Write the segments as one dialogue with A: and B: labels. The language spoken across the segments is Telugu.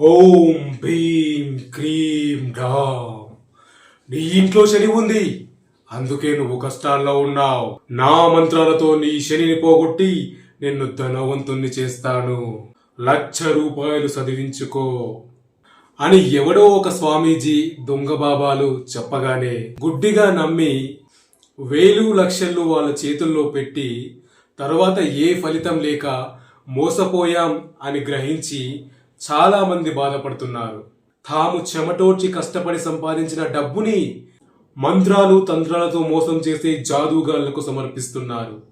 A: ఓం భీం క్రీం ఢాం నీ ఇంట్లో శని ఉంది. అందుకే నువ్వు కష్టాల్లో ఉన్నావు. నా మంత్రాలతో నీ శనిని పోగొట్టి నిన్ను ధనవంతుణ్ణి చేస్తాను. లక్ష రూపాయలు చదివించుకో. అని ఎవడో ఒక స్వామీజీ దొంగ బాబాలు చెప్పగానే గుడ్డిగా నమ్మి వేలు లక్షలు వాళ్ళ చేతుల్లో పెట్టి తర్వాత ఏ ఫలితం లేక మోసపోయాం అని గ్రహించి చాలామంది బాధపడుతున్నారు. తాము చెమటోడ్చి కష్టపడి సంపాదించిన డబ్బుని మంత్రాలు తంత్రాలతో మోసం చేసే జాదూగాళ్ళకు సమర్పిస్తున్నారు.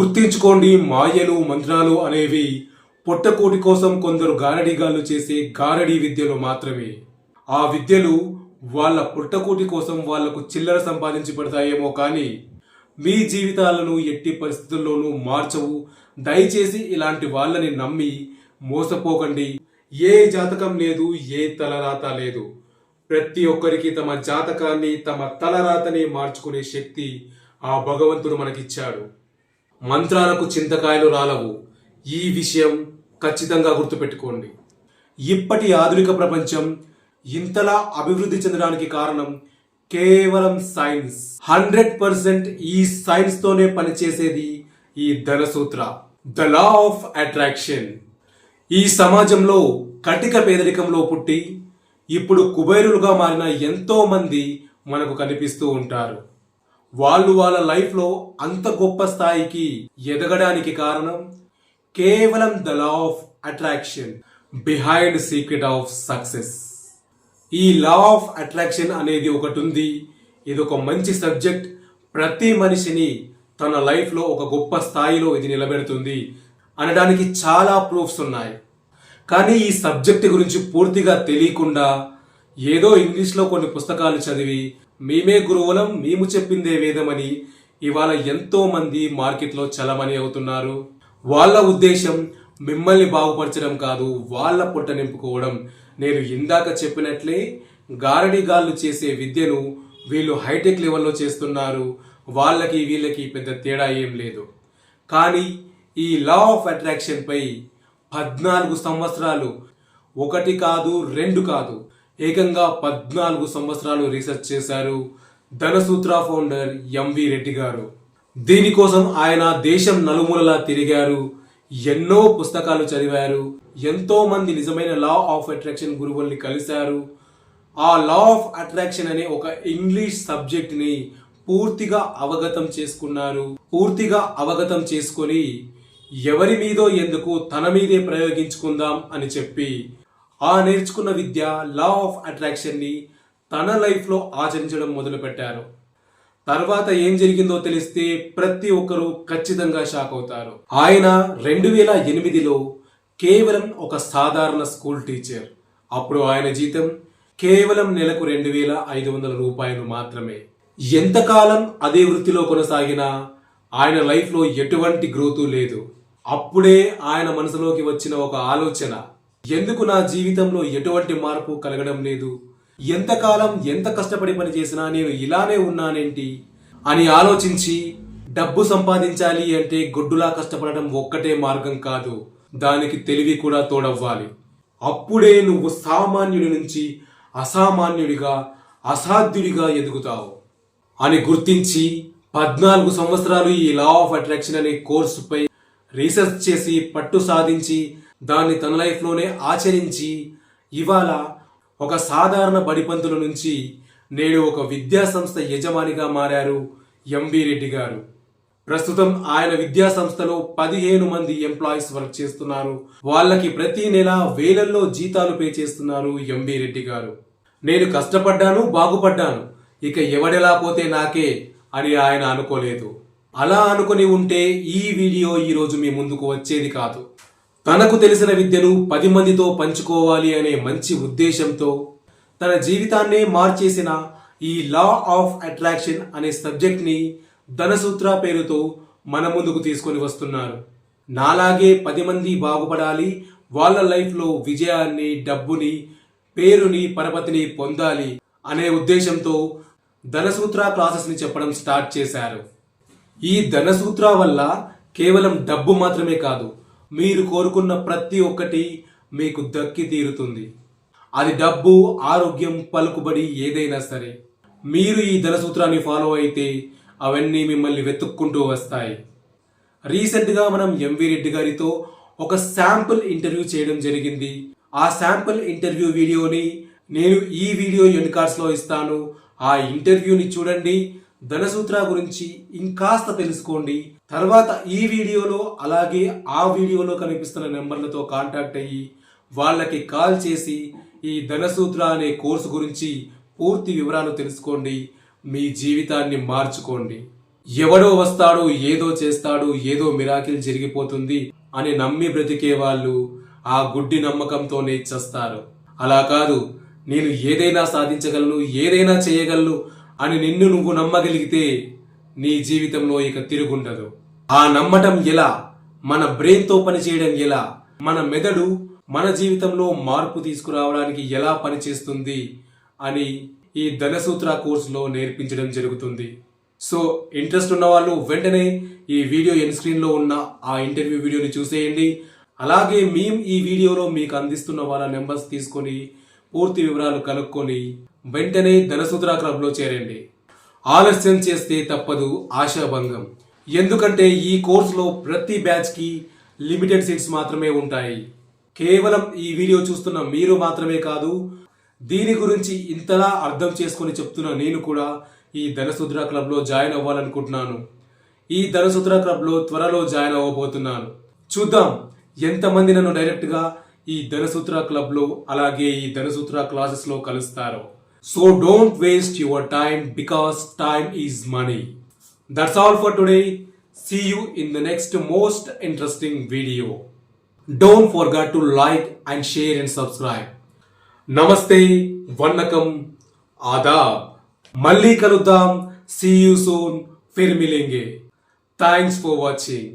A: గుర్తించుకోండి మాయలు మంత్రాలు అనేవి పొట్టకూటి కోసం కొందరు గారడీగాళ్ళు చేసే గారడీ విద్యలు మాత్రమే. ఆ విద్యలు వాళ్ళ పుట్టకోటి కోసం వాళ్ళకు చిల్లర సంపాదించి పెడతాయేమో కానీ మీ జీవితాలను ఎట్టి పరిస్థితుల్లోనూ మార్చవు. దయచేసి ఇలాంటి వాళ్ళని నమ్మి మోసపోకండి. ఏ జాతకం లేదు ఏ తలరాత లేదు. ప్రతి ఒక్కరికి తమ జాతకాన్ని తమ తలరాతని మార్చుకునే శక్తి ఆ భగవంతుడు మనకిచ్చాడు. మంత్రాలకు చింతకాయలు రాలవు. ఈ విషయం ఖచ్చితంగా గుర్తుపెట్టుకోండి. ఇప్పటి ఆధునిక ప్రపంచం ఇంతలా అభివృద్ధి చెందడానికి కారణం కేవలం సైన్స్. హండ్రెడ్ పర్సెంట్ ఈ సైన్స్ తోనే పనిచేసేది ఈ ధనసూత్ర. The law of attraction. ఈ సమాజంలో కటిక పేదరికంలో పుట్టి ఇప్పుడు కుబేరులుగా మారిన ఎంతో మంది మనకు కనిపిస్తూ ఉంటారు. వాళ్ళు వాళ్ళ లైఫ్లో అంత గొప్ప స్థాయికి ఎదగడానికి కారణం కేవలం the law of attraction behind secret of success ఈ లా ఆఫ్ అట్రాక్షన్ అనేది ఒకటి ఉంది. ఇది ఒక మంచి సబ్జెక్ట్ ప్రతి మనిషిని తన లైఫ్లో ఒక గొప్ప స్థాయిలో ఇది నిలబెడుతుంది. అనడానికి చాలా ప్రూఫ్స్ ఉన్నాయి. కానీ ఈ సబ్జెక్ట్ గురించి పూర్తిగా తెలియకుండా ఏదో ఇంగ్లీష్లో కొన్ని పుస్తకాలు చదివి మేమే గురువులం మేము చెప్పిందే వేదమని ఇవాళ ఎంతోమంది మార్కెట్లో చలమని అవుతున్నారు. వాళ్ళ ఉద్దేశం మిమ్మల్ని బాగుపరచడం కాదు వాళ్ళ పొట్ట నింపుకోవడం. నేను ఇందాక చెప్పినట్లే గారడిగాళ్ళు చేసే విద్యను వీళ్ళు హైటెక్ లెవెల్లో చేస్తున్నారు. వాళ్ళకి వీళ్ళకి పెద్ద తేడా ఏం లేదు. కానీ ఈ లా ఆఫ్ అట్రాక్షన్ పై పద్నాలుగు సంవత్సరాలు ఒకటి కాదు రెండు కాదు ఏకంగా పద్నాలుగు సంవత్సరాలు రీసెర్చ్ చేశారు ధనసూత్ర ఫౌండర్ ఎంవి రెడ్డి గారు. దీనికోసం ఆయన దేశం నలుమూలలా తిరిగారు ఎన్నో పుస్తకాలు చదివారు ఎంతో మంది నిజమైన లా ఆఫ్ అట్రాక్షన్ గురువుల్ని కలిశారు. ఆ లా ఆఫ్ అట్రాక్షన్ అనే ఒక ఇంగ్లీష్ సబ్జెక్ట్ని పూర్తిగా అవగతం చేసుకున్నారు పూర్తిగా అవగతం చేసుకొని ఎవరి మీదో ఎందుకు తన మీదే ప్రయోగించుకుందాం అని చెప్పి ఆ నేర్చుకున్న విద్య లా ఆఫ్ అట్రాక్షన్ని తన లైఫ్లో ఆచరించడం మొదలుపెట్టారు. తర్వాత ఏం జరిగిందో తెలిస్తే ప్రతి ఒక్కరూ ఖచ్చితంగా షాక్ అవుతారు. ఆయన రెండు వేల ఎనిమిదిలో కేవలం ఒక సాధారణ స్కూల్ టీచర్ అప్పుడు ఆయన జీతం కేవలం నెలకు రెండు వేల ఐదు వందల రూపాయలు మాత్రమే. ఎంతకాలం అదే వృత్తిలో కొనసాగినా ఆయన లైఫ్లో ఎటువంటి గ్రోతు లేదు. అప్పుడే ఆయన మనసులోకి వచ్చిన ఒక ఆలోచన. ఎందుకు నా జీవితంలో ఎటువంటి మార్పు కలగడం లేదు? ఎంతకాలం ఎంత కష్టపడి పని చేసినా నేను ఇలానే ఉన్నానేంటి? అని ఆలోచించి డబ్బు సంపాదించాలి అంటే గొడ్డులా కష్టపడడం ఒక్కటే మార్గం కాదు. దానికి తెలివి కూడా తోడవ్వాలి. అప్పుడే నువ్వు సామాన్యుడి నుంచి అసామాన్యుడిగా అసాధ్యుడిగా ఎదుగుతావు. అని గుర్తించి పద్నాలుగు సంవత్సరాలు ఈ లా ఆఫ్ అట్రాక్షన్ అనే కోర్సుపై రీసెర్చ్ చేసి పట్టు సాధించి దాన్ని తన లైఫ్లోనే ఆచరించి ఇవాళ ఒక సాధారణ బడిపంతుల నుంచి నేడు ఒక విద్యా సంస్థ యజమానిగా మారారు ఎంవి రెడ్డి గారు. ప్రస్తుతం ఆయన విద్యా సంస్థలో పదిహేను మంది ఎంప్లాయీస్ వర్క్ చేస్తున్నారు. వాళ్ళకి ప్రతి నెల వేలల్లో జీతాలు పే చేస్తున్నారు ఎంవి రెడ్డి గారు. నేను కష్టపడ్డాను బాగుపడ్డాను. ఇక ఎవడెలా పోతే నాకే అని ఆయన అనుకోలేదు. అలా అనుకుని ఉంటే ఈ వీడియో ఈరోజు మీ ముందుకు వచ్చేది కాదు. తనకు తెలిసిన విద్యను పది మందితో పంచుకోవాలి అనే మంచి ఉద్దేశంతో తన జీవితాన్నే మార్చేసిన ఈ లా ఆఫ్ అట్రాక్షన్ అనే సబ్జెక్ట్ని ధనసూత్ర పేరుతో మన ముందుకు తీసుకొని వస్తున్నారు. నాలాగే పది మంది బాగుపడాలి వాళ్ళ లైఫ్లో విజయాన్ని డబ్బుని పేరుని పరపతిని పొందాలి అనే ఉద్దేశంతో ధనసూత్ర క్లాసెస్ని చెప్పడం స్టార్ట్ చేశారు. ఈ ధనసూత్ర వల్ల కేవలం డబ్బు మాత్రమే కాదు మీరు కోరుకున్న ప్రతి ఒక్కటి మీకు దక్కి తీరుతుంది. అది డబ్బు ఆరోగ్యం పలుకుబడి ఏదైనా సరే. మీరు ఈ ధన సూత్రాన్ని ఫాలో అయితే అవన్నీ మిమ్మల్ని వెతుక్కుంటూ వస్తాయి. రీసెంట్గా మనం ఎంవి రెడ్డి గారితో ఒక శాంపుల్ ఇంటర్వ్యూ చేయడం జరిగింది. ఆ శాంపుల్ ఇంటర్వ్యూ వీడియోని నేను ఈ వీడియో ఎన్కార్డ్స్లో ఇస్తాను. ఆ ఇంటర్వ్యూని చూడండి. ధనసూత్ర గురించి ఇంకాస్త తెలుసుకోండి. తర్వాత ఈ వీడియోలో అలాగే ఆ వీడియోలో కనిపిస్తున్న నెంబర్లతో కాంటాక్ట్ అయ్యి వాళ్ళకి కాల్ చేసి ఈ ధనసూత్ర అనే కోర్సు గురించి పూర్తి వివరాలు తెలుసుకోండి. మీ జీవితాన్ని మార్చుకోండి. ఎవడో వస్తాడు ఏదో చేస్తాడు ఏదో మిరాకిల్ జరిగిపోతుంది అని నమ్మి బ్రతికే వాళ్ళు ఆ గుడ్డి నమ్మకంతోనే చస్తారు. అలా కాదు నేను ఏదైనా సాధించగలను ఏదైనా చేయగలను అని నిన్ను నువ్వు నమ్మగలిగితే నీ జీవితంలో ఇక తిరుగుండదు. ఆ నమ్మటం ఎలా? మన బ్రెయిన్తో పనిచేయడం ఎలా? మన మెదడు మన జీవితంలో మార్పు తీసుకురావడానికి ఎలా పనిచేస్తుంది అని ఈ ధనసూత్ర కోర్సులో నేర్పించడం జరుగుతుంది. సో ఇంట్రెస్ట్ ఉన్న వాళ్ళు వెంటనే ఈ వీడియో ఎన్ స్క్రీన్లో ఉన్న ఆ ఇంటర్వ్యూ వీడియోని చూసేయండి. అలాగే మేము ఈ వీడియోలో మీకు అందిస్తున్న వాళ్ళ నెంబర్స్ తీసుకొని పూర్తి వివరాలు కనుక్కొని వెంటనే ధనసూత్ర క్లబ్లో చేరండి. ఆలస్యం చేస్తే తప్పదు ఆశాభంగం. ఎందుకంటే ఈ కోర్సులో ప్రతి బ్యాచ్కి లిమిటెడ్ సీట్స్ మాత్రమే ఉంటాయి. కేవలం ఈ వీడియో చూస్తున్న మీరు మాత్రమే కాదు దీని గురించి ఇంతలా అర్థం చేసుకొని చెప్తున్న నేను కూడా ఈ ధనసూత్ర క్లబ్లో జాయిన్ అవ్వాలనుకుంటున్నాను. ఈ ధనసూత్ర క్లబ్లో త్వరలో జాయిన్ అవ్వబోతున్నాను. చూద్దాం ఎంతమంది నన్ను డైరెక్ట్గా ఈ ధనసూత్ర క్లబ్లో అలాగే ఈ ధనసూత్ర క్లాసెస్లో కలుస్తారో. so don't waste your time because time is money that's all for today see you in the next most interesting video don't forget to like and share and subscribe నమస్తే వన్నకం ఆదాబ్ మళ్ళీ కలుద్దాం see you soon Phir మిలేంగే thanks for watching